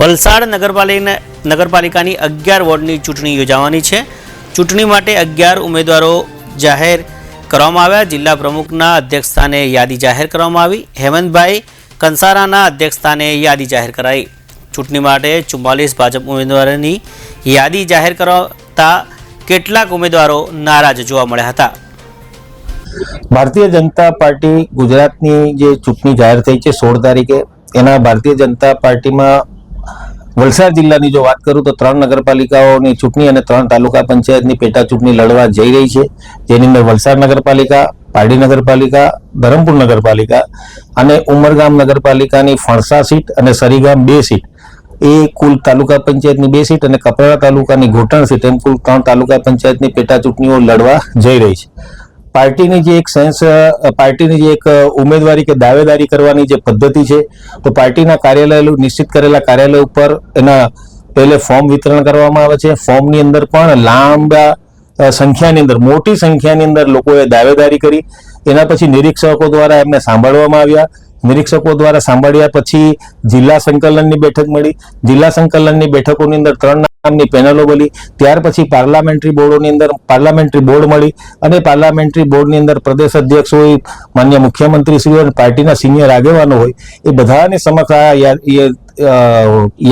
વલસાડ નગરપાલિકા નગરપાલિકાની અગિયાર વોર્ડની ચૂંટણી યોજાવાની છે. ચૂંટણી માટે અગિયાર ઉમેદવારો જાહેર કરવામાં આવ્યા. જિલ્લા પ્રમુખના અધ્યક્ષસ્થાને યાદી જાહેર કરવામાં આવી. હેમંતભાઈ કંસારાના અધ્યક્ષસ્થાને યાદી જાહેર કરાઈ. ચૂંટણી માટે ચુમ્માલીસ ભાજપ ઉમેદવારોની યાદી જાહેર કરાતા કેટલાક ઉમેદવારો નારાજ જોવા મળ્યા હતા. ભારતીય જનતા પાર્ટી ગુજરાતની જે ચૂંટણી જાહેર થઈ છે સોળ તારીખે, એના ભારતીય જનતા પાર્ટીમાં વલસાડ જિલ્લાની જો વાત કરું તો ત્રણ નગરપાલિકાઓની ચૂંટણી અને ત્રણ તાલુકા પંચાયતની પેટા ચૂંટણી લડવા જઈ રહી છે. જેની અંદર વલસાડ નગરપાલિકા, પારડી નગરપાલિકા, ધરમપુર નગરપાલિકા અને ઉમરગામ નગરપાલિકાની ફણસા સીટ અને સરીગામ બે સીટ. એ કુલ તાલુકા પંચાયતની બે સીટ અને કપરાડા તાલુકાની ઘોટણ સીટ એમ કુલ ત્રણ તાલુકા પંચાયતની પેટા ચૂંટણીઓ લડવા જઈ રહી છે. પાર્ટીની જે એક સેન્સ પાર્ટીની જે એક ઉમેદવારી કે દાવેદારી કરવાની જે પદ્ધતિ છે, તો પાર્ટીના કાર્યાલય નિશ્ચિત કરેલા કાર્યાલય ઉપર એના પહેલે ફોર્મ વિતરણ કરવામાં આવે છે. ફોર્મની અંદર પણ લાંબા સંખ્યાની અંદર, મોટી સંખ્યાની અંદર લોકોએ દાવેદારી કરી. એના પછી નિરીક્ષકો દ્વારા એમને સાંભળવામાં આવ્યા. નિરીક્ષકો દ્વારા સાંભળ્યા પછી જિલ્લા સંકલનની બેઠક મળી. જિલ્લા સંકલનની બેઠકોની અંદર ત્રણ નામની પેનલો બની ત્યાર પછી પાર્લામેન્ટરી બોર્ડોની અંદર પાર્લામેન્ટરી બોર્ડ મળી અને પાર્લામેન્ટરી બોર્ડની અંદર પ્રદેશ અધ્યક્ષ હોય, માન્ય મુખ્યમંત્રી શ્રી અને પાર્ટીના સિનિયર આગેવાનો હોય, એ બધાને સમક્ષ આ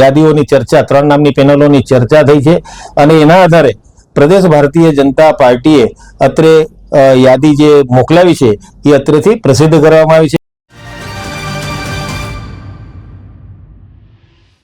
યાદીઓની ચર્ચા, ત્રણ નામની પેનલોની ચર્ચા થઈ છે અને એના આધારે પ્રદેશ ભારતીય જનતા પાર્ટીએ અત્રે યાદી જે મોકલાવી છે, એ અત્રેથી પ્રસિદ્ધ કરવામાં આવી છે.